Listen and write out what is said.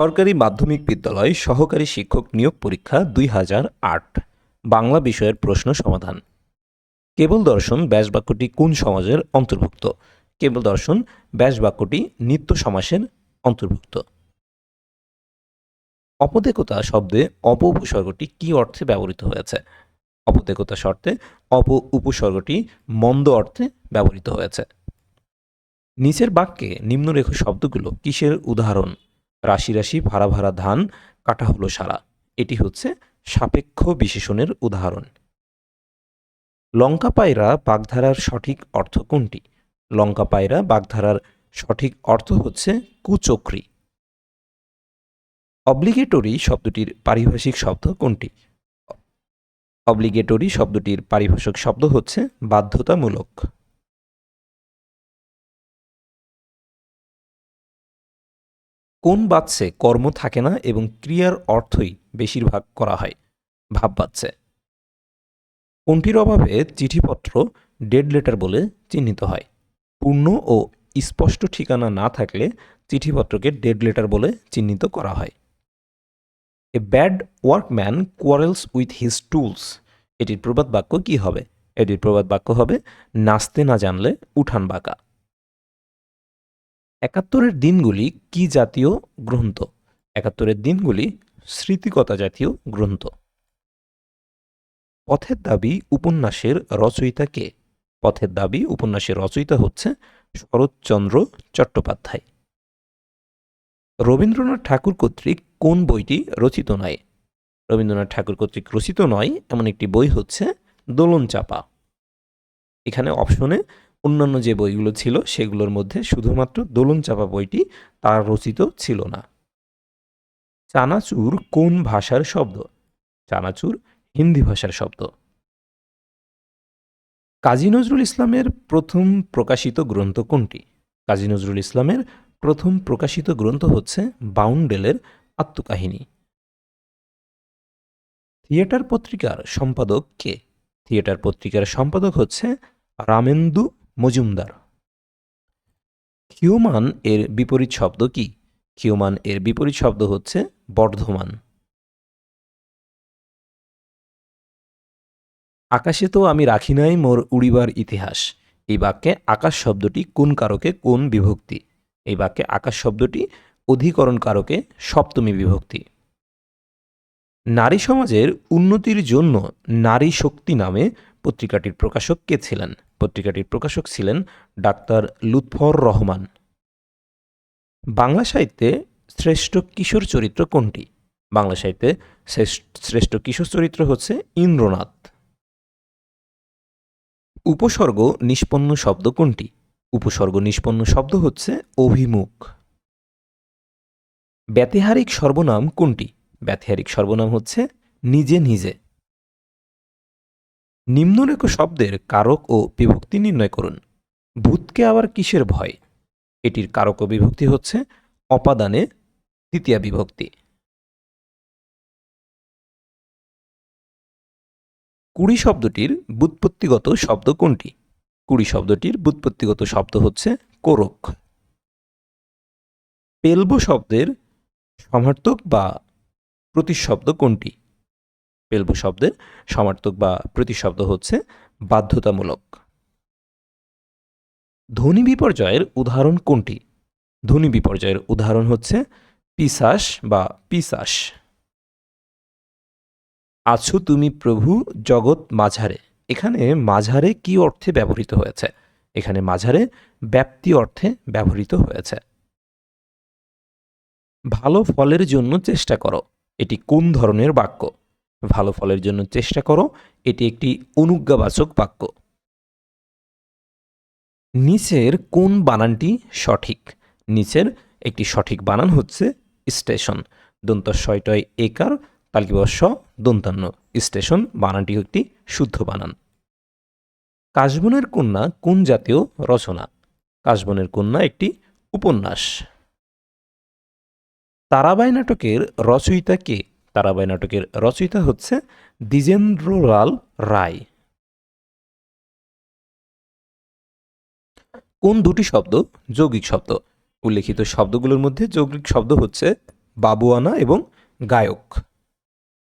সরকারি মাধ্যমিক বিদ্যালয় সহকারী শিক্ষক নিয়োগ পরীক্ষা দুই হাজার আট। বাংলা বিষয়ের প্রশ্ন সমাধান। কেবল দর্শন ব্যাস বাক্যটি কোন সমাজের অন্তর্ভুক্ত? কেবল দর্শন ব্যাস বাক্যটি নিত্য সমাসের অন্তর্ভুক্ত। অপদেকতা শব্দে অপ উপসর্গটি কি অর্থে ব্যবহৃত হয়েছে? অপদেকতা শর্তে অপ উপসর্গটি মন্দ অর্থে ব্যবহৃত হয়েছে। নিচের বাক্যে নিম্নরেখ শব্দগুলো কিসের উদাহরণ? রাশি রাশি, ভাড়া ভাড়া ধান কাটা হলো সারা। এটি হচ্ছে সাপেক্ষ বিশেষণের উদাহরণ। লঙ্কা পায়রা বাগধারার সঠিক অর্থ কোনটি? লঙ্কা পায়রা বাগধারার সঠিক অর্থ হচ্ছে কুচক্রি। অব্লিগেটরি শব্দটির পারিভাষিক শব্দ কোনটি? অব্লিগেটরি শব্দটির পারিভাষিক শব্দ হচ্ছে বাধ্যতামূলক। কোন বাচ্চে কর্ম থাকে না এবং ক্রিয়ার অর্থই বেশিরভাগ করা হয়? ভাব বাচ্চে কোনটির অভাবে চিঠিপত্র, ডেড লেটার বলে চিহ্নিত হয়? পূর্ণ ও স্পষ্ট ঠিকানা না থাকলে চিঠিপত্রকে ডেড লেটার বলে চিহ্নিত করা হয়। A bad workman quarrels with his tools. এটির প্রবাদ বাক্য কি হবে? এটির প্রবাদ বাক্য হবে, নাচতে না জানলে উঠান বাঁকা। একাত্তরের দিনগুলি কি জাতীয় গ্রন্থ? একাত্তরের দিনগুলি স্মৃতিকতা জাতীয় গ্রন্থ। পথের দাবি উপন্যাসের রচয়িতা কে? পথের দাবি উপন্যাসের রচয়িতা হচ্ছে শরৎচন্দ্র চট্টোপাধ্যায়। রবীন্দ্রনাথ ঠাকুর কর্তৃক কোন বইটি রচিত নয়? রবীন্দ্রনাথ ঠাকুর কর্তৃক রচিত নয়, এমন একটি বই হচ্ছে দোলন চাপা এখানে অপশনে অন্যান্য যে বইগুলো ছিল সেগুলোর মধ্যে শুধুমাত্র দোলন চাপা বইটি তার রচিত ছিল না। চানাচুর কোন ভাষার শব্দ? চানাচুর হিন্দি ভাষার শব্দ। কাজী নজরুল ইসলামের প্রথম প্রকাশিত গ্রন্থ কোনটি? কাজী নজরুল ইসলামের প্রথম প্রকাশিত গ্রন্থ হচ্ছে বাউন্ডেলের আত্মকাহিনী। থিয়েটার পত্রিকার সম্পাদক কে? থিয়েটার পত্রিকার সম্পাদক হচ্ছে রামেন্দু মজুমদার। হিউমান এর বিপরীত শব্দ কি? হিউমান এর বিপরীত শব্দ হচ্ছে বর্ধমান। আকাশে তো আমি রাখি নাই মোর উড়িবার ইতিহাস। এই বাক্যে আকাশ শব্দটি কোন কারকে কোন বিভক্তি? এই বাক্যে আকাশ শব্দটি অধিকরণ কারকে সপ্তমী বিভক্তি। নারী সমাজের উন্নতির জন্য নারী শক্তি নামে পত্রিকাটির প্রকাশক কে ছিলেন? পত্রিকাটির প্রকাশক ছিলেন ডাক্তার লুৎফর রহমান। বাংলা সাহিত্যে শ্রেষ্ঠ কিশোর চরিত্র কোনটি? বাংলা সাহিত্যে শ্রেষ্ঠ কিশোর চরিত্র হচ্ছে ইন্দ্রনাথ। উপসর্গ নিষ্পন্ন শব্দ কোনটি? উপসর্গ নিষ্পন্ন শব্দ হচ্ছে অভিমুখ। ব্যতিহারিক সর্বনাম কোনটি? ব্যতিহারিক সর্বনাম হচ্ছে নিজে নিজে। নিম্নরেখ শব্দের কারক ও বিভক্তি নির্ণয় করুন। ভূতকে আবার কিসের ভয়? এটির কারক ও বিভক্তি হচ্ছে অপাদানে তৃতীয়া বিভক্তি। কুড়ি শব্দটির বুৎপত্তিগত শব্দ কোনটি? কুড়ি শব্দটির বুৎপত্তিগত শব্দ হচ্ছে কোরক। পেলব শব্দের সমার্থক বা প্রতিশব্দ কোনটি? পেলব শব্দের সমার্থক বা প্রতিশব্দ হচ্ছে বাধ্যতামূলক। ধ্বনি বিপর্যয়ের উদাহরণ কোনটি? ধ্বনি বিপর্যয়ের উদাহরণ হচ্ছে পিসাস বা পিসাস। আছো তুমি প্রভু জগৎ মাঝারে। এখানে মাঝারে কি অর্থে ব্যবহৃত হয়েছে? এখানে মাঝারে ব্যাপ্তি অর্থে ব্যবহৃত হয়েছে। ভালো ফলের জন্য চেষ্টা করো। এটি কোন ধরনের বাক্য? ভালো ফলের জন্য চেষ্টা করো। এটি একটি অনুজ্ঞাবাচক বাক্য। নিচের কোন বানানটি সঠিক? নিচের একটি সঠিক বানান হচ্ছে স্টেশন। দন্ত ছয়টয় একার তালকিবর্ষ দন্তান্ন স্টেশন বানানটি একটি শুদ্ধ বানান। কাশবনের কন্যা কোন জাতীয় রচনা? কাশবনের কন্যা একটি উপন্যাস। তারাবাই নাটকের রচয়িতা কে? তারাবাই নাটকের রচয়িতা হচ্ছে দ্বিজেন্দ্রলাল রায়। কোন দুটি শব্দ যৌগিক শব্দ? উল্লেখিত শব্দগুলোর মধ্যে যৌগিক শব্দ হচ্ছে বাবুয়ানা এবং গায়ক।